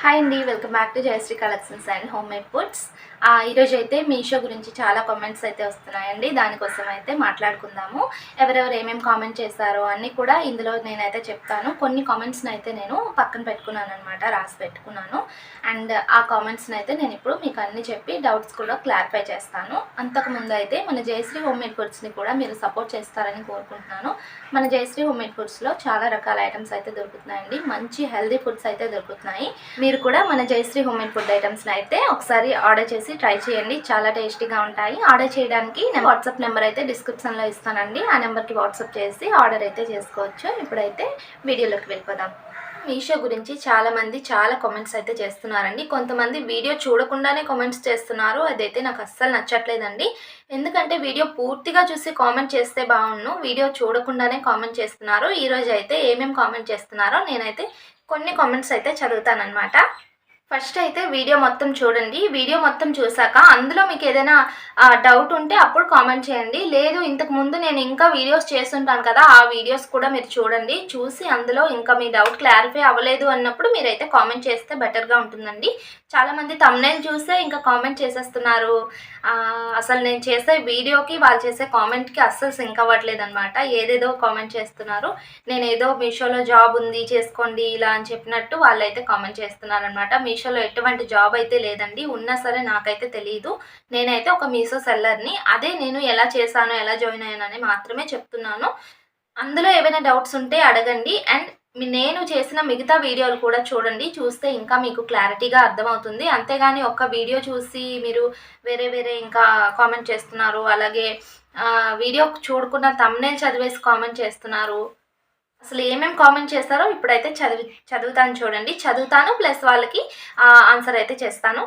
Hi అండి welcome back to Jayashree collections and home made foods ఈరోజు అయితే మీషో గురించి చాలా కామెంట్స్ అయితే వస్తున్నాయండి. దానికోసం అయితే మాట్లాడుకుందాము. ఎవరెవరు ఏమేమి కామెంట్ చేశారో అన్నీ కూడా ఇందులో నేనైతే చెప్తాను. కొన్ని కామెంట్స్ని అయితే నేను పక్కన పెట్టుకున్నాను అనమాట రాసి పెట్టుకున్నాను. అండ్ ఆ కామెంట్స్ని అయితే నేను ఇప్పుడు మీకు అన్ని చెప్పి డౌట్స్ కూడా క్లారిఫై చేస్తాను. అంతకుముందు అయితే మన జయశ్రీ హోమ్ మేడ్ ఫుడ్స్ని కూడా మీరు సపోర్ట్ చేస్తారని కోరుకుంటున్నాను. మన జయశ్రీ హోమ్ మేడ్ ఫుడ్స్లో చాలా రకాల ఐటమ్స్ అయితే దొరుకుతున్నాయండి. మంచి హెల్దీ ఫుడ్స్ అయితే దొరుకుతున్నాయి. మీరు కూడా మన జయశ్రీ హోమ్ మేడ్ ఫుడ్ ఐటమ్స్ని అయితే ఒకసారి ఆర్డర్ చేసి ట్రై చేయండి. చాలా టేస్టీగా ఉంటాయి. ఆర్డర్ చేయడానికి నేను వాట్సాప్ నెంబర్ అయితే డిస్క్రిప్షన్లో ఇస్తానండి. ఆ నెంబర్కి వాట్సాప్ చేసి ఆర్డర్ అయితే చేసుకోవచ్చు. ఇప్పుడైతే వీడియోలోకి వెళ్ళిపోదాం. మీషో గురించి చాలా మంది చాలా కామెంట్స్ అయితే చేస్తున్నారండి. కొంతమంది వీడియో చూడకుండానే కామెంట్స్ చేస్తున్నారు. అదైతే నాకు అస్సలు నచ్చట్లేదండి. ఎందుకంటే వీడియో పూర్తిగా చూసి కామెంట్ చేస్తే బాగుండు. వీడియో చూడకుండానే కామెంట్ చేస్తున్నారు. ఈరోజు అయితే ఏమేమి కామెంట్ చేస్తున్నారో నేనైతే కొన్ని కామెంట్స్ అయితే చదువుతానమాట ఫస్ట్ అయితే వీడియో మొత్తం చూడండి. వీడియో మొత్తం చూసాక అందులో మీకు ఏదైనా డౌట్ ఉంటే అప్పుడు కామెంట్ చేయండి. లేదు ఇంతకు ముందు నేను ఇంకా వీడియోస్ చేస్తుంటాను కదా ఆ వీడియోస్ కూడా మీరు చూడండి. చూసి అందులో ఇంకా మీ డౌట్ క్లారిఫై అవ్వలేదు అన్నప్పుడు మీరైతే కామెంట్ చేస్తే బెటర్గా ఉంటుందండి. చాలామంది తమ్నైల్ చూసే ఇంకా కామెంట్ చేసేస్తున్నారు. అసలు నేను చేసే వీడియోకి వాళ్ళు చేసే కామెంట్కి అస్సలు సింక్ అవ్వట్లేదు అనమాట ఏదేదో కామెంట్ చేస్తున్నారు. నేను ఏదో మీషోలో జాబ్ ఉంది చేసుకోండి ఇలా అని చెప్పినట్టు వాళ్ళైతే కామెంట్ చేస్తున్నారు అనమాట మీషోలో ఎటువంటి జాబ్ అయితే లేదండి. ఉన్నా సరే నాకైతే తెలియదు నేనైతే ఒక మీషో సెల్లర్ని అదే నేను ఎలా చేశాను ఎలా జాయిన్ అయ్యానని మాత్రమే చెప్తున్నాను. అందులో ఏమైనా డౌట్స్ ఉంటే అడగండి. అండ్ నేను చేసిన మిగతా వీడియోలు కూడా చూడండి. చూస్తే ఇంకా మీకు క్లారిటీగా అర్థమవుతుంది. అంతేగాని ఒక్క వీడియో చూసి మీరు వేరే వేరే ఇంకా కామెంట్ చేస్తున్నారు. అలాగే వీడియో చూడకుండా తమ్నేల్ చదివేసి కామెంట్ చేస్తున్నారు. అసలు ఏమేమి కామెంట్ చేస్తారో ఇప్పుడైతే చదివి చదువుతాను చూడండి. చదువుతాను ప్లస్ వాళ్ళకి ఆన్సర్ అయితే చేస్తాను.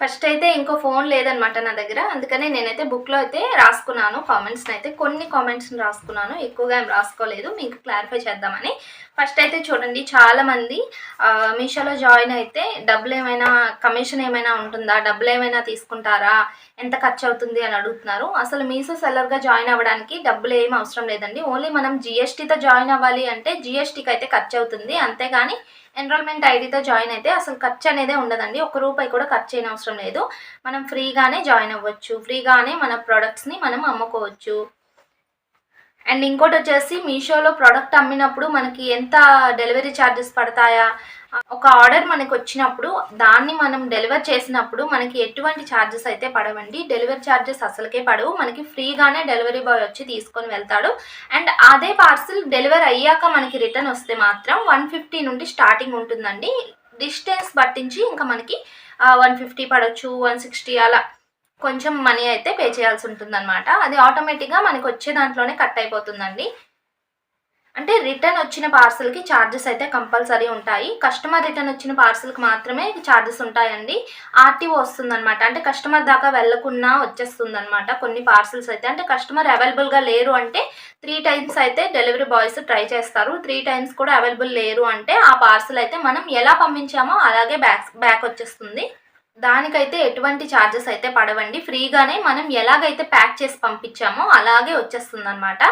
ఫస్ట్ అయితే ఇంకో ఫోన్ లేదనమాట నా దగ్గర. అందుకనే నేనైతే బుక్లో అయితే రాసుకున్నాను. కామెంట్స్ని అయితే కొన్ని కామెంట్స్ని రాసుకున్నాను. ఎక్కువగా ఏం రాసుకోలేదు. మీకు క్లారిఫై చేద్దామని. ఫస్ట్ అయితే చూడండి చాలామంది మీషోలో జాయిన్ అయితే డబ్బులు ఏమైనా కమిషన్ ఏమైనా ఉంటుందా? డబ్బులు ఏమైనా తీసుకుంటారా? ఎంత ఖర్చు అవుతుంది అని అడుగుతున్నారు. అసలు మీషో సెల్లర్గా జాయిన్ అవ్వడానికి డబ్బులు ఏం అవసరం లేదండి. ఓన్లీ మనం జిఎస్టీతో జాయిన్ అవ్వాలి అంటే జిఎస్టీకి అయితే ఖర్చు అవుతుంది అంతేగాని ఎన్రోల్మెంట్ ఐడితో జాయిన్ అయితే అసలు ఖర్చు అనేదే ఉండదండి. ఒక రూపాయి కూడా ఖర్చు అయిన అవసరం లేదు. మనం ఫ్రీగానే జాయిన్ అవ్వచ్చు. ఫ్రీగానే మన ప్రొడక్ట్స్ని మనం అమ్ముకోవచ్చు. అండ్ ఇంకోటి వచ్చేసి మీషోలో ప్రోడక్ట్ అమ్మినప్పుడు మనకి ఎంత డెలివరీ ఛార్జెస్ పడతాయా? ఒక ఆర్డర్ మనకు వచ్చినప్పుడు దాన్ని మనం డెలివర్ చేసినప్పుడు మనకి ఎటువంటి ఛార్జెస్ అయితే పడవండి. డెలివరీ ఛార్జెస్ అసలుకే పడవు. మనకి ఫ్రీగానే డెలివరీ బాయ్ వచ్చి తీసుకొని వెళ్తాడు. అండ్ అదే పార్సిల్ డెలివరీ అయ్యాక మనకి రిటర్న్ వస్తే మాత్రం వన్ ఫిఫ్టీ నుండి స్టార్టింగ్ ఉంటుందండి. డిస్టెన్స్ పట్టించి ఇంకా మనకి వన్ ఫిఫ్టీ పడవచ్చు వన్ సిక్స్టీ అలా కొంచెం మనీ అయితే పే చేయాల్సి ఉంటుందన్నమాట. అది ఆటోమేటిక్గా మనకు వచ్చే దాంట్లోనే కట్ అయిపోతుందండి. అంటే రిటర్న్ వచ్చిన పార్సల్కి ఛార్జెస్ అయితే కంపల్సరీ ఉంటాయి. కస్టమర్ రిటర్న్ వచ్చిన పార్సల్కి మాత్రమే ఛార్జెస్ ఉంటాయండి. ఆర్టీఓ వస్తుందన్నమాట. అంటే కస్టమర్ దాకా వెళ్ళకున్నా వచ్చేస్తుందన్నమాట కొన్ని పార్సల్స్ అయితే. అంటే కస్టమర్ అవైలబుల్గా లేరు అంటే త్రీ టైమ్స్ అయితే డెలివరీ బాయ్స్ ట్రై చేస్తారు. త్రీ టైమ్స్ కూడా అవైలబుల్ లేరు అంటే ఆ పార్సల్ అయితే మనం ఎలా పంపించామో అలాగే బ్యాక్ బ్యాక్ వచ్చేస్తుంది. దానికైతే ఎటువంటి ఛార్జెస్ అయితే పడవండి. ఫ్రీగానే మనం ఎలాగైతే ప్యాక్ చేసి పంపించామో అలాగే వచ్చేస్తుంది అనమాట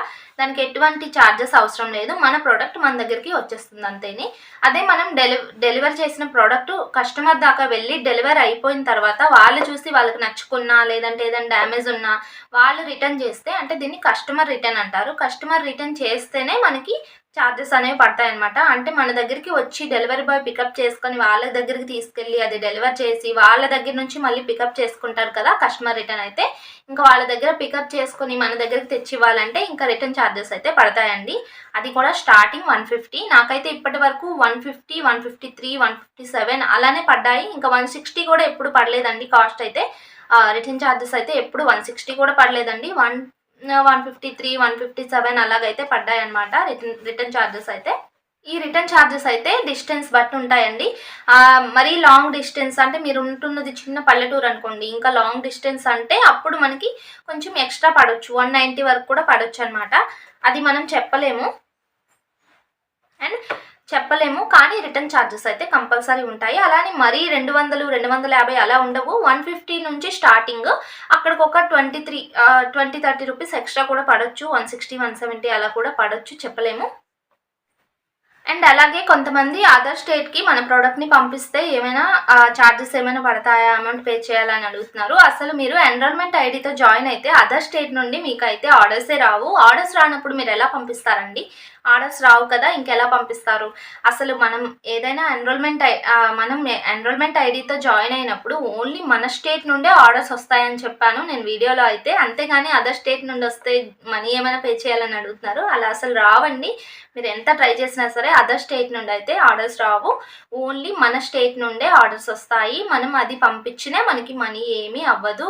దానికి ఎటువంటి ఛార్జెస్ అవసరం లేదు. మన ప్రోడక్ట్ మన దగ్గరికి వచ్చేస్తుంది అంతేని. అదే మనం డెలి డెలివర్ చేసిన ప్రోడక్ట్ కస్టమర్ దాకా వెళ్ళి డెలివరీ అయిపోయిన తర్వాత వాళ్ళు చూసి వాళ్ళకి నచ్చుకున్నా లేదంటే ఏదైనా డ్యామేజ్ ఉన్నా వాళ్ళు రిటర్న్ చేస్తే అంటే దీన్ని కస్టమర్ రిటర్న్ అంటారు. కస్టమర్ రిటర్న్ చేస్తేనే మనకి ఛార్జెస్ అనేవి పడతాయన్నమాట. అంటే మన దగ్గరికి వచ్చి డెలివరీ బాయ్ పికప్ చేసుకొని వాళ్ళ దగ్గరికి తీసుకెళ్ళి అది డెలివర్ చేసి వాళ్ళ దగ్గర నుంచి మళ్ళీ పికప్ చేసుకుంటారు కదా కస్టమర్ రిటర్న్ అయితే. ఇంకా వాళ్ళ దగ్గర పికప్ చేసుకొని మన దగ్గరికి తెచ్చి ఇవ్వాలంటే ఇంకా రిటర్న్ ఛార్జెస్ అయితే పడతాయండి. అది కూడా స్టార్టింగ్ వన్ ఫిఫ్టీ నాకైతే ఇప్పటి వరకు one fifty one fifty three one fifty seven అలానే పడ్డాయి. ఇంకా వన్ సిక్స్టీ కూడా ఎప్పుడు పడలేదండి కాస్ట్ అయితే. రిటర్న్ ఛార్జెస్ అయితే ఎప్పుడు వన్ సిక్స్టీ కూడా పడలేదండి. One one fifty three one fifty seven అలాగైతే పడ్డాయి అనమాట రిటర్న్ రిటర్న్ ఛార్జెస్ అయితే. ఈ రిటర్న్ ఛార్జెస్ అయితే డిస్టెన్స్ బట్టి ఉంటాయండి. మరీ లాంగ్ డిస్టెన్స్ అంటే మీరు ఉంటున్నది చిన్న పల్లెటూరు అనుకోండి. ఇంకా లాంగ్ డిస్టెన్స్ అంటే అప్పుడు మనకి కొంచెం ఎక్స్ట్రా పడవచ్చు వన్ నైంటీ వరకు కూడా పడవచ్చు అనమాట అది మనం చెప్పలేము. అండ్ చెప్పలేము. కానీ రిటర్న్ ఛార్జెస్ అయితే కంపల్సరీ ఉంటాయి. అలానే మరీ రెండు వందలు రెండు వందల యాభై అలా ఉండవు. వన్ ఫిఫ్టీ నుంచి స్టార్టింగ్ అక్కడికి ఒక twenty three twenty thirty rupees extra కూడా పడవచ్చు వన్ సిక్స్టీ వన్ సెవెంటీ అలా కూడా పడవచ్చు చెప్పలేము. అండ్ అలాగే కొంతమంది అదర్ స్టేట్కి మన ప్రోడక్ట్ని పంపిస్తే ఏమైనా ఛార్జెస్ ఏమైనా పడతాయా? అమౌంట్ పే చేయాలని అడుగుతున్నారు. అసలు మీరు ఎన్రోల్మెంట్ ఐడితో జాయిన్ అయితే అదర్ స్టేట్ నుండి మీకైతే ఆర్డర్సే రావు. ఆర్డర్స్ రానప్పుడు మీరు ఎలా పంపిస్తారండి? ఆర్డర్స్ రావు కదా ఇంకెలా పంపిస్తారు? అసలు మనం ఏదైనా ఎన్రోల్మెంట్ మనం ఎన్రోల్మెంట్ ఐడితో జాయిన్ అయినప్పుడు ఓన్లీ మన స్టేట్ నుండే ఆర్డర్స్ వస్తాయని చెప్పాను. నేను వీడియోలో అయితే అంతేగాని అదర్ స్టేట్ నుండి వస్తే మనీ ఏమైనా పే చేయాలని అడుగుతున్నారు. అలా అసలు రావండి. మీరు ఎంత ట్రై చేసినా సరే అదర్ స్టేట్ నుండి అయితే ఆర్డర్స్ రావు. ఓన్లీ మన స్టేట్ నుండే ఆర్డర్స్ వస్తాయి. మనం అది పంపించినే మనకి మనీ ఏమీ అవ్వదు.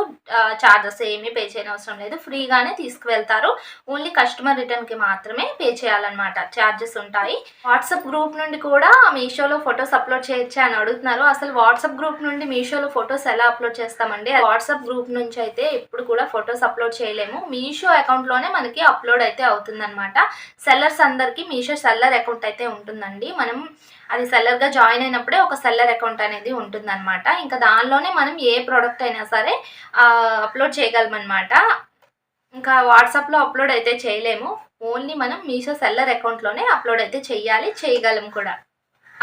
చార్జెస్ ఏమీ పే చేయనవసరం లేదు. ఫ్రీగానే తీసుకువెళ్తారు. ఓన్లీ కస్టమర్ రిటర్న్కి మాత్రమే పే చేయాలన్నమాట. ఛార్జెస్ ఉంటాయి. వాట్సాప్ గ్రూప్ నుండి కూడా మీషోలో ఫొటోస్ అప్లోడ్ చేయొచ్చా అని అడుగుతున్నారు. అసలు వాట్సాప్ గ్రూప్ నుండి మీషోలో ఫొటోస్ ఎలా అప్లోడ్ చేస్తామండి? వాట్సాప్ గ్రూప్ నుంచి అయితే ఎప్పుడు కూడా ఫొటోస్ అప్లోడ్ చేయలేము. మీషో అకౌంట్లోనే మనకి అప్లోడ్ అయితే అవుతుందన్నమాట. సెల్లర్స్ అందరికీ మీషో సెల్లర్ అకౌంట్ అయితే ఉంటుందండి. మనం అది సెల్లర్గా జాయిన్ అయినప్పుడే ఒక సెల్లర్ అకౌంట్ అనేది ఉంటుందన్నమాట. ఇంకా దానిలోనే మనం ఏ ప్రోడక్ట్ అయినా సరే అప్లోడ్ చేయగలమన్నమాట. ఇంకా వాట్సాప్లో అప్లోడ్ అయితే చేయలేము. ఓన్లీ మనం మీషో సెల్లర్ అకౌంట్లోనే అప్లోడ్ అయితే చేయాలి చేయగలం కూడా.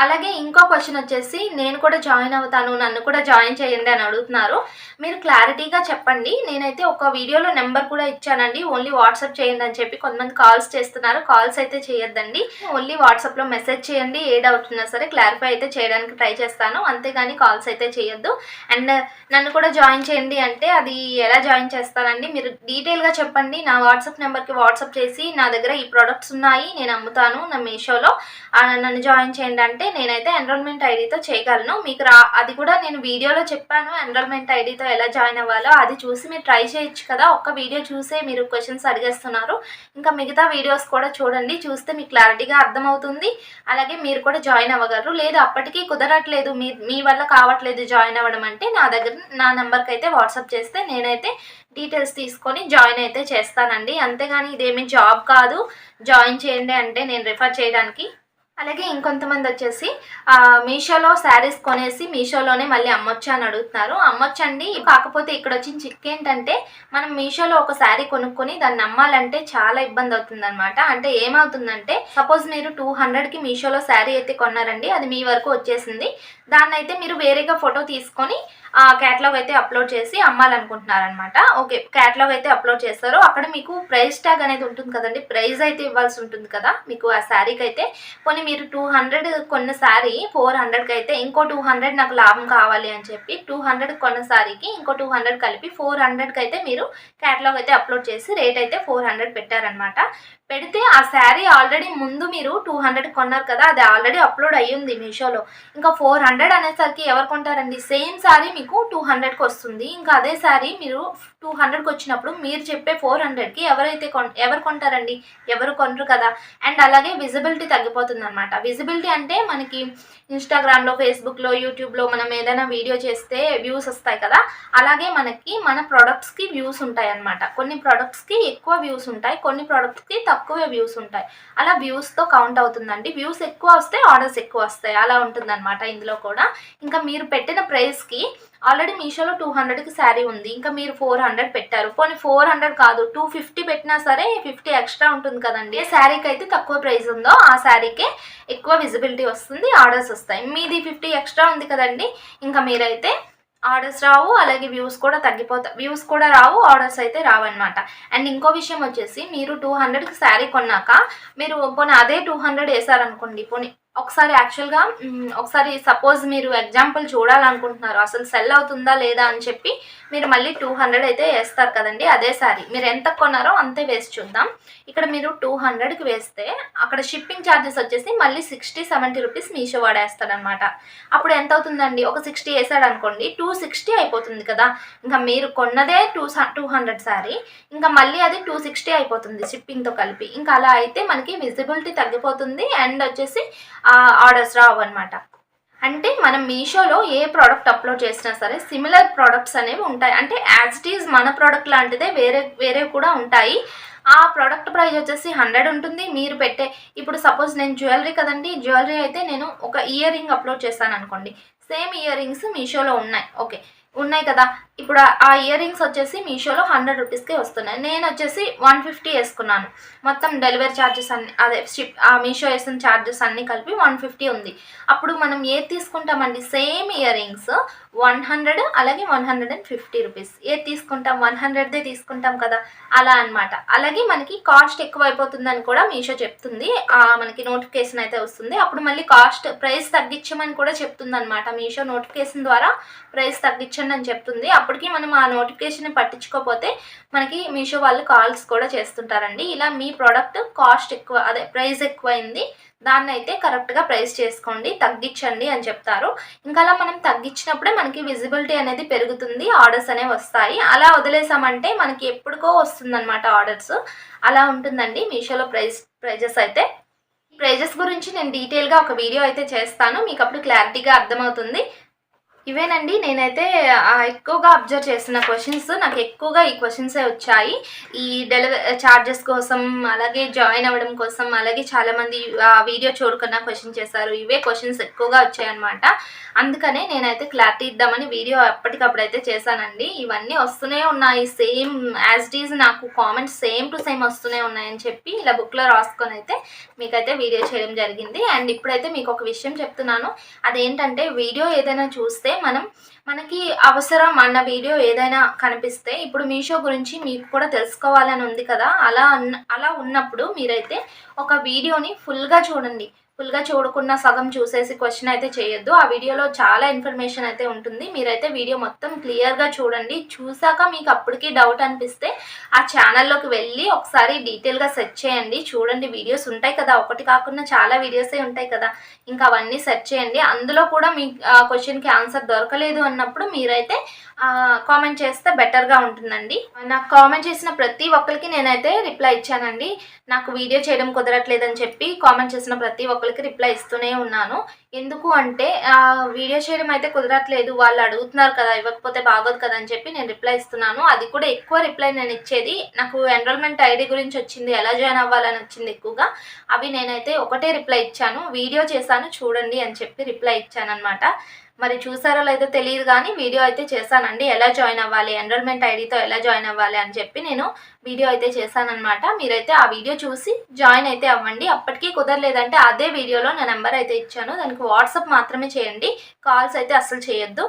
అలాగే ఇంకో క్వశ్చన్ వచ్చేసి నేను కూడా జాయిన్ అవుతాను నన్ను కూడా జాయిన్ చేయండి అని అడుగుతున్నారు. మీరు క్లారిటీగా చెప్పండి. నేనైతే ఒక వీడియోలో నెంబర్ కూడా ఇచ్చానండి. ఓన్లీ వాట్సాప్ చేయండి అని చెప్పి కొంతమంది కాల్స్ చేస్తున్నారు. కాల్స్ అయితే చేయొద్దండి. ఓన్లీ వాట్సాప్లో మెసేజ్ చేయండి. ఏ డౌట్ ఉన్నా సరే క్లారిఫై అయితే చేయడానికి ట్రై చేస్తాను. అంతేగాని కాల్స్ అయితే చేయొద్దు. అండ్ నన్ను కూడా జాయిన్ చేయండి అంటే అది ఎలా జాయిన్ చేస్తానండి? మీరు డీటెయిల్గా చెప్పండి. నా వాట్సాప్ నెంబర్కి వాట్సాప్ చేసి నా దగ్గర ఈ ప్రోడక్ట్స్ ఉన్నాయి. నేను అమ్ముతాను నా మీషోలో నన్ను జాయిన్ చేయండి అంటే నేనైతే ఎన్రోల్మెంట్ ఐడితో చేయగలను. మీకు రా అది కూడా నేను వీడియోలో చెప్పాను ఎన్రోల్మెంట్ ఐడితో ఎలా జాయిన్ అవ్వాలో. అది చూసి మీరు ట్రై చేయొచ్చు కదా. ఒక్క వీడియో చూసే మీరు క్వశ్చన్స్ అడిగేస్తున్నారు. ఇంకా మిగతా వీడియోస్ కూడా చూడండి. చూస్తే మీకు క్లారిటీగా అర్థమవుతుంది. అలాగే మీరు కూడా జాయిన్ అవ్వగలరు. లేదు అప్పటికీ కుదరట్లేదు. మీ మీ వల్ల కావట్లేదు జాయిన్ అవ్వడం అంటే నా దగ్గర నా నెంబర్కి అయితే వాట్సాప్ చేస్తే నేనైతే డీటెయిల్స్ తీసుకొని జాయిన్ అయితే చేస్తానండి. అంతేగాని ఇదేమి జాబ్ కాదు. జాయిన్ చేయండి అంటే నేను రిఫర్ చేయడానికి అలాగే ఇంకొంతమంది వచ్చేసి మీషోలో శారీస్ కొనేసి మీషోలోనే మళ్ళీ అమ్మొచ్చా అని అడుగుతున్నారు. అమ్మొచ్చండి. కాకపోతే ఇక్కడ వచ్చిన చిక్ ఏంటంటే మనం మీషోలో ఒక శారీ కొనుక్కొని దాన్ని అమ్మాలంటే చాలా ఇబ్బంది అవుతుందన్నమాట. అంటే ఏమవుతుందంటే సపోజ్ మీరు టూ హండ్రెడ్కి మీషోలో శారీ అయితే కొన్నారండి అది మీ వరకు వచ్చేసింది. దాన్ని అయితే మీరు వేరేగా ఫోటో తీసుకొని ఆ క్యాటలాగ్ అయితే అప్లోడ్ చేసి అమ్మాలనుకుంటున్నారనమాట ఓకే క్యాటలాగ్ అయితే అప్లోడ్ చేస్తారు. అక్కడ మీకు ప్రైస్ ట్యాగ్ అనేది ఉంటుంది కదండి. ప్రైస్ అయితే ఇవ్వాల్సి ఉంటుంది కదా. మీకు ఆ శారీకి అయితే పోనీ మీరు టూ హండ్రెడ్ కొన్న శారీ ఫోర్ హండ్రెడ్కి అయితే ఇంకో టూ హండ్రెడ్ నాకు లాభం కావాలి అని చెప్పి టూ హండ్రెడ్ కొన్న శారీకి ఇంకో టూ హండ్రెడ్ కలిపి ఫోర్ హండ్రెడ్కి అయితే మీరు క్యాటలాగ్ అయితే అప్లోడ్ చేసి రేట్ అయితే ఫోర్ హండ్రెడ్ పెట్టారనమాట పెడితే ఆ శారీ ఆల్రెడీ ముందు మీరు టూ హండ్రెడ్ కొన్నారు కదా. అది ఆల్రెడీ అప్లోడ్ అయ్యింది మీషోలో. ఇంకా ఫోర్ హండ్రెడ్ హండ్రెడ్ అనేసరికి ఎవరు కొంటారండి? సేమ్ శారీ మీకు టూ హండ్రెడ్కి వస్తుంది. ఇంకా అదే శారీ మీరు టూ హండ్రెడ్కి వచ్చినప్పుడు మీరు చెప్పే ఫోర్ హండ్రెడ్కి ఎవరైతే కొన్ ఎవరు కొంటారండి? ఎవరు కొనరు కదా? అండ్ అలాగే విజిబిలిటీ తగ్గిపోతుంది అనమాట విజిబిలిటీ అంటే మనకి ఇన్స్టాగ్రామ్లో ఫేస్బుక్లో యూట్యూబ్లో మనం ఏదైనా వీడియో చేస్తే వ్యూస్ వస్తాయి కదా? అలాగే మనకి మన ప్రొడక్ట్స్కి వ్యూస్ ఉంటాయి అన్నమాట కొన్ని ప్రొడక్ట్స్కి ఎక్కువ వ్యూస్ ఉంటాయి కొన్ని ప్రొడక్ట్స్కి తక్కువ వ్యూస్ ఉంటాయి. అలా వ్యూస్తో కౌంట్ అవుతుందండి. వ్యూస్ ఎక్కువ వస్తే ఆర్డర్స్ ఎక్కువ వస్తాయి. అలా ఉంటుందన్నమాట ఇందులో కూడా. ఇంకా మీరు పెట్టిన ప్రైస్కి ఆల్రెడీ మీషోలో టూ హండ్రెడ్కి శారీ ఉంది. ఇంకా మీరు ఫోర్ హండ్రెడ్ పెట్టారు. పోనీ ఫోర్ హండ్రెడ్ కాదు టూ ఫిఫ్టీ పెట్టినా సరే ఫిఫ్టీ ఎక్స్ట్రా ఉంటుంది కదండి. ఏ శారీకి అయితే తక్కువ ప్రైస్ ఉందో ఆ శారీకే ఎక్కువ విజిబిలిటీ వస్తుంది ఆర్డర్స్ వస్తాయి. మీది ఫిఫ్టీ ఎక్స్ట్రా ఉంది కదండి. ఇంకా మీరైతే ఆర్డర్స్ రావు అలాగే వ్యూస్ కూడా తగ్గిపోతాయి వ్యూస్ కూడా రావు ఆర్డర్స్ అయితే రావన్నమాట. అండ్ ఇంకో విషయం వచ్చేసి మీరు టూ హండ్రెడ్కి శారీ కొన్నాక మీరు పోనీ అదే టూ హండ్రెడ్ వేసారనుకోండి పోనీ ఒకసారి యాక్చువల్గా ఒకసారి సపోజ్ మీరు ఎగ్జాంపుల్ చూడాలనుకుంటున్నారు అసలు సెల్ అవుతుందా లేదా అని చెప్పి మీరు మళ్ళీ టూ హండ్రెడ్ అయితే వేస్తారు కదండి అదే సారీ. మీరు ఎంత కొన్నారో అంతే వేసి చూద్దాం. ఇక్కడ మీరు టూ హండ్రెడ్కి వేస్తే అక్కడ షిప్పింగ్ ఛార్జెస్ వచ్చేసి మళ్ళీ సిక్స్టీ సెవెంటీ రూపీస్ మీషో వాడేస్తాడనమాట అప్పుడు ఎంత అవుతుందండి? ఒక సిక్స్టీ వేసాడు అనుకోండి టూ సిక్స్టీ అయిపోతుంది కదా. ఇంకా మీరు కొన్నదే టూ టూ హండ్రెడ్ సారీ ఇంకా మళ్ళీ అది టూ సిక్స్టీ అయిపోతుంది షిప్పింగ్తో కలిపి. ఇంకా అలా అయితే మనకి విజిబిలిటీ తగ్గిపోతుంది అండ్ వచ్చేసి ఆర్డర్స్ రావు అనమాట అంటే మనం మీషోలో ఏ ప్రోడక్ట్ అప్లోడ్ చేసినా సరే సిమిలర్ ప్రోడక్ట్స్ అనేవి ఉంటాయి. అంటే యాజ్ ఇట్ ఈజ్ మన ప్రోడక్ట్ లాంటిదే వేరే వేరే కూడా ఉంటాయి. ఆ ప్రోడక్ట్ ప్రైస్ వచ్చేసి హండ్రెడ్ ఉంటుంది. మీరు పెట్టే ఇప్పుడు సపోజ్ నేను జ్యువెలరీ కదండి జ్యువెలరీ అయితే నేను ఒక ఇయర్ రింగ్ అప్లోడ్ చేస్తాను అనుకోండి. సేమ్ ఇయర్ రింగ్స్ మీషోలో ఉన్నాయి. ఓకే ఉన్నాయి కదా. ఇప్పుడు ఆ- ఇయర్ రింగ్స్ వచ్చేసి మీషోలో హండ్రెడ్ రూపీస్కే వస్తున్నాయి. నేను వచ్చేసి వన్ ఫిఫ్టీ వేసుకున్నాను. మొత్తం డెలివరీ ఛార్జెస్ అన్ని అదే షిప్ ఆ మీషో వేసిన ఛార్జెస్ అన్నీ కలిపి వన్ ఫిఫ్టీ ఉంది. అప్పుడు మనం ఏది తీసుకుంటామండి? Same earrings one hundred అలాగే one hundred and fifty rupees. ఏది తీసుకుంటాం? వన్ హండ్రెడ్దే తీసుకుంటాం కదా. అలా అన్నమాట. అలాగే మనకి కాస్ట్ ఎక్కువ అయిపోతుందని కూడా మీషో చెప్తుంది. మనకి నోటిఫికేషన్ అయితే వస్తుంది. అప్పుడు మళ్ళీ కాస్ట్ ప్రైస్ తగ్గించమని కూడా చెప్తుంది అనమాట మీషో నోటిఫికేషన్ ద్వారా ప్రైస్ తగ్గించండి అని చెప్తుంది. అప్పటికి మనం ఆ నోటిఫికేషన్ పట్టించుకోకపోతే మనకి మీషో వాళ్ళు కాల్స్ కూడా చేస్తుంటారండి. ఇలా మీ ప్రోడక్ట్ కాస్ట్ ఎక్కువ అదే ప్రైస్ ఎక్కువైంది. దాన్ని అయితే కరెక్ట్గా ప్రైస్ చేసుకోండి తగ్గించండి అని చెప్తారు. ఇంకా అలా మనం తగ్గించినప్పుడే మనకి విజిబిలిటీ అనేది పెరుగుతుంది ఆర్డర్స్ అనేవి వస్తాయి. అలా వదిలేసామంటే మనకి ఎప్పటికో వస్తుందన్నమాట ఆర్డర్స్ అలా ఉంటుందండి మీషోలో ప్రైస్ ప్రైజెస్ అయితే. ప్రైజెస్ గురించి నేను డీటెయిల్గా ఒక వీడియో అయితే చేస్తాను. మీకు అప్పుడు క్లారిటీగా అర్థమవుతుంది. ఇవేనండి నేనైతే ఎక్కువగా అబ్జర్వ్ చేసిన క్వశ్చన్స్ నాకు ఎక్కువగా ఈ క్వశ్చన్సే వచ్చాయి. ఈ డెలివరీ ఛార్జెస్ కోసం అలాగే జాయిన్ అవ్వడం కోసం అలాగే చాలామంది ఆ వీడియో చూడకుండా క్వశ్చన్ చేశారు. ఇవే క్వశ్చన్స్ ఎక్కువగా వచ్చాయన్నమాట. అందుకనే నేనైతే క్లారిటీ ఇద్దామని వీడియో ఎప్పటికప్పుడు అయితే చేశానండి. ఇవన్నీ వస్తూనే ఉన్నాయి. సేమ్ యాజ్ ఇట్ ఈజ్ నాకు కామెంట్స్ సేమ్ టు సేమ్ వస్తూనే ఉన్నాయని చెప్పి ఇలా బుక్లో రాసుకొని అయితే మీకైతే వీడియో చేయడం జరిగింది. అండ్ ఇప్పుడైతే మీకు ఒక విషయం చెప్తున్నాను. అదేంటంటే వీడియో ఏదైనా చూస్తే మనం మనకి అవసరం అన్న వీడియో ఏదైనా కనిపిస్తే ఇప్పుడు మీషో గురించి మీకు కూడా తెలుసుకోవాలని ఉంది కదా. అలా అలా ఉన్నప్పుడు మీరైతే ఒక వీడియోని ఫుల్గా చూడండి. ఫుల్గా చూడకుండా సగం చూసేసి క్వశ్చన్ అయితే చేయొద్దు. ఆ వీడియోలో చాలా ఇన్ఫర్మేషన్ అయితే ఉంటుంది. మీరైతే వీడియో మొత్తం క్లియర్గా చూడండి. చూసాక మీకు అప్పటికి డౌట్ అనిపిస్తే ఆ ఛానల్లోకి వెళ్ళి ఒకసారి డీటెయిల్గా సెర్చ్ చేయండి. చూడండి వీడియోస్ ఉంటాయి కదా. ఒకటి కాకుండా చాలా వీడియోసే ఉంటాయి కదా. ఇంకా అవన్నీ సెర్చ్ చేయండి. అందులో కూడా మీ క్వశ్చన్కి ఆన్సర్ దొరకలేదు అన్నప్పుడు మీరైతే కామెంట్ చేస్తే బెటర్గా ఉంటుందండి. నాకు కామెంట్ చేసిన ప్రతి ఒక్కరికి నేనైతే రిప్లై ఇచ్చానండి. నాకు వీడియో చేయడం కుదరట్లేదని చెప్పి కామెంట్ చేసిన ప్రతి ఒక్కరికి రిప్లై ఇస్తూనే ఉన్నాను. ఎందుకు అంటే వీడియో చేయడం అయితే కుదరట్లేదు. వాళ్ళు అడుగుతున్నారు కదా ఇవ్వకపోతే బాగోదు కదా అని చెప్పి నేను రిప్లై ఇస్తున్నాను. అది కూడా ఎక్కువ రిప్లై నేను ఇచ్చేది. నాకు ఎన్రోల్మెంట్ ఐడి గురించి వచ్చింది ఎలా జాయిన్ అవ్వాలని వచ్చింది ఎక్కువగా. అవి నేనైతే ఒకటే రిప్లై ఇచ్చాను. వీడియో చేశాను చూడండి అని చెప్పి రిప్లై ఇచ్చాను అనమాట మరి చూసారో లేదో తెలియదు కానీ వీడియో అయితే చేశానండి. ఎలా జాయిన్ అవ్వాలి? ఎన్రోల్మెంట్ ఐడితో ఎలా జాయిన్ అవ్వాలి అని చెప్పి నేను వీడియో అయితే చేశానన్నమాట. మీరైతే ఆ వీడియో చూసి జాయిన్ అయితే అవ్వండి. అప్పటికీ కుదరలేదంటే అదే వీడియోలో నా నెంబర్ అయితే ఇచ్చాను. దానికి వాట్సాప్ మాత్రమే చేయండి. కాల్స్ అయితే అస్సలు చేయొద్దు.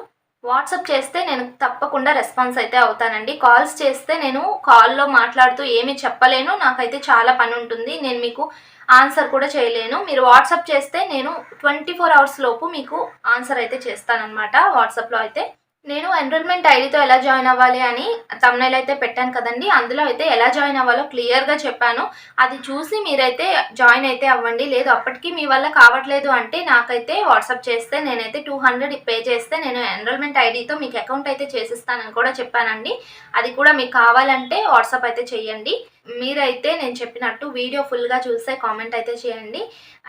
వాట్సప్ చేస్తే నేను తప్పకుండా రెస్పాన్స్ అయితే అవుతానండి. కాల్స్ చేస్తే నేను కాల్లో మాట్లాడుతూ ఏమీ చెప్పలేను. నాకైతే చాలా పని ఉంటుంది. నేను మీకు ఆన్సర్ కూడా చేయలేను. మీరు వాట్సాప్ చేస్తే నేను ట్వంటీ ఫోర్ అవర్స్ లోపు మీకు ఆన్సర్ అయితే చేస్తానన్నమాట. వాట్సాప్లో అయితే నేను ఎన్రోల్మెంట్ ఐడితో ఎలా జాయిన్ అవ్వాలి అని తమ్నైల్ అయితే పెట్టాను కదండి. అందులో అయితే ఎలా జాయిన్ అవ్వాలో క్లియర్గా చెప్పాను. అది చూసి మీరైతే జాయిన్ అయితే అవ్వండి. లేదు అప్పటికి మీ వల్ల కావట్లేదు అంటే నాకైతే వాట్సాప్ చేస్తే నేనైతే టూ హండ్రెడ్ పే చేస్తే నేను ఎన్రోల్మెంట్ ఐడితో మీకు అకౌంట్ అయితే చేసిస్తానని కూడా చెప్పానండి. అది కూడా మీకు కావాలంటే వాట్సాప్ అయితే చేయండి. మీరైతే నేను చెప్పినట్టు వీడియో ఫుల్గా చూస్తే కామెంట్ అయితే చేయండి.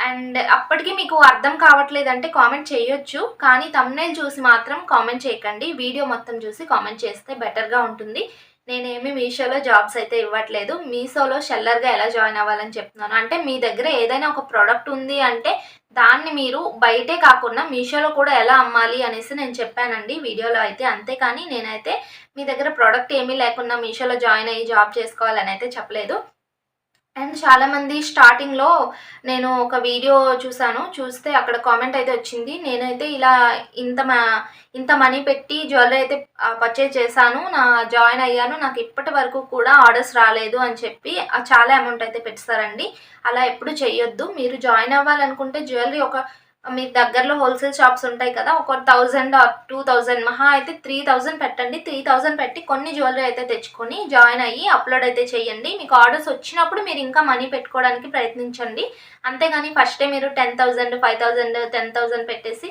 అండ్ అప్పటికి మీకు అర్థం కావట్లేదంటే కామెంట్ చేయొచ్చు. కానీ తమ్నేల్ చూసి మాత్రం కామెంట్ చేయకండి. వీడియో మొత్తం చూసి కామెంట్ చేస్తే బెటర్గా ఉంటుంది. నేనేమి మీషోలో జాబ్స్ అయితే ఇవ్వట్లేదు. మీషోలో షెల్లర్గా ఎలా జాయిన్ అవ్వాలని చెప్తున్నాను. అంటే మీ దగ్గర ఏదైనా ఒక ప్రోడక్ట్ ఉంది అంటే దాన్ని మీరు బయటే కాకుండా మీషోలో కూడా ఎలా అమ్మాలి అనేసి నేను చెప్పానండి వీడియోలో అయితే. అంతేకాని నేనైతే మీ దగ్గర ప్రోడక్ట్ ఏమీ లేకుండా మీషోలో జాయిన్ అయ్యి జాబ్ చేసుకోవాలని అయితే చెప్పలేదు. అండ్ చాలామంది స్టార్టింగ్లో నేను ఒక వీడియో చూశాను. చూస్తే అక్కడ కామెంట్ అయితే వచ్చింది. నేనైతే ఇలా ఇంత మా ఇంత మనీ పెట్టి జ్యువెలరీ అయితే పర్చేజ్ చేశాను. నా జాయిన్ అయ్యాను. నాకు ఇప్పటి వరకు కూడా ఆర్డర్స్ రాలేదు అని చెప్పి చాలా అమౌంట్ అయితే పెట్టారండి. అలా ఎప్పుడు చేయొద్దు మీరు జాయిన్ అవ్వాలనుకుంటే జ్యువెలరీ ఒక మీ దగ్గరలో హోల్సేల్ షాప్స్ ఉంటాయి కదా ఒక థౌజండ్ ఆర్ టూ థౌజండ్ మహా అయితే త్రీ థౌజండ్ పెట్టండి. త్రీ థౌజండ్ పెట్టి కొన్ని జ్యువెలరీ అయితే తెచ్చుకొని జాయిన్ అయ్యి అప్లోడ్ అయితే చేయండి. మీకు ఆర్డర్స్ వచ్చినప్పుడు మీరు ఇంకా మనీ పెట్టుకోవడానికి ప్రయత్నించండి. అంతేగాని ఫస్టే మీరు ten thousand five thousand ten thousand పెట్టేసి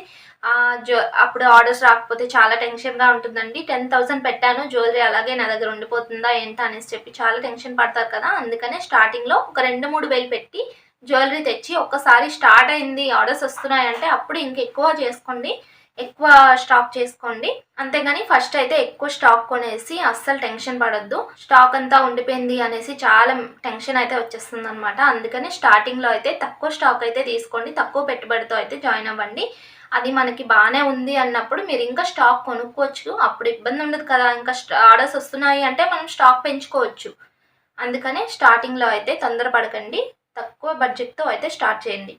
అప్పుడు ఆర్డర్స్ రాకపోతే చాలా టెన్షన్గా ఉంటుందండి. టెన్ థౌసండ్ పెట్టాను జ్యువెలరీ అలాగే నా దగ్గర ఉండిపోతుందా ఏంటా అనేసి చెప్పి చాలా టెన్షన్ పడతారు కదా. అందుకనే స్టార్టింగ్లో ఒక రెండు మూడు వేలు పెట్టి జ్యువెలరీ తెచ్చి ఒక్కసారి స్టార్ట్ అయింది ఆర్డర్స్ వస్తున్నాయంటే అప్పుడు ఇంకెక్కువ చేసుకోండి ఎక్కువ స్టాక్ చేసుకోండి. అంతేగాని ఫస్ట్ అయితే ఎక్కువ స్టాక్ కొనేసి అస్సలు టెన్షన్ పడొద్దు. స్టాక్ అంతా ఉండిపోయింది అనేసి చాలా టెన్షన్ అయితే వచ్చేస్తుంది అనమాట అందుకని స్టార్టింగ్లో అయితే తక్కువ స్టాక్ అయితే తీసుకోండి తక్కువ పెట్టుబడితో అయితే జాయిన్ అవ్వండి. అది మనకి బాగానే ఉంది అన్నప్పుడు మీరు ఇంకా స్టాక్ కొనుక్కోవచ్చు. అప్పుడు ఇబ్బంది ఉండదు కదా ఇంకా ఆర్డర్స్ వస్తున్నాయి అంటే మనం స్టాక్ పెంచుకోవచ్చు. అందుకనే స్టార్టింగ్లో అయితే తొందరపడకండి. తక్కువ బడ్జెట్తో అయితే స్టార్ట్ చేయండి.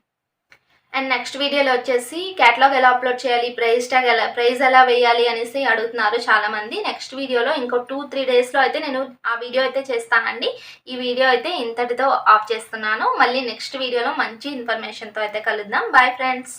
అండ్ నెక్స్ట్ వీడియోలో వచ్చేసి క్యాటలాగ్ ఎలా అప్లోడ్ చేయాలి ప్రైస్ ట్యాగ్ ఎలా ప్రైస్ ఎలా వేయాలి అనేసి అడుగుతున్నారు చాలామంది. నెక్స్ట్ వీడియోలో ఇంకో టూ త్రీ డేస్లో అయితే నేను ఆ వీడియో అయితే చేస్తానండి. ఈ వీడియో అయితే ఇంతటితో ఆఫ్ చేస్తున్నాను. మళ్ళీ నెక్స్ట్ వీడియోలో మంచి ఇన్ఫర్మేషన్తో అయితే కలుద్దాం. Bye friends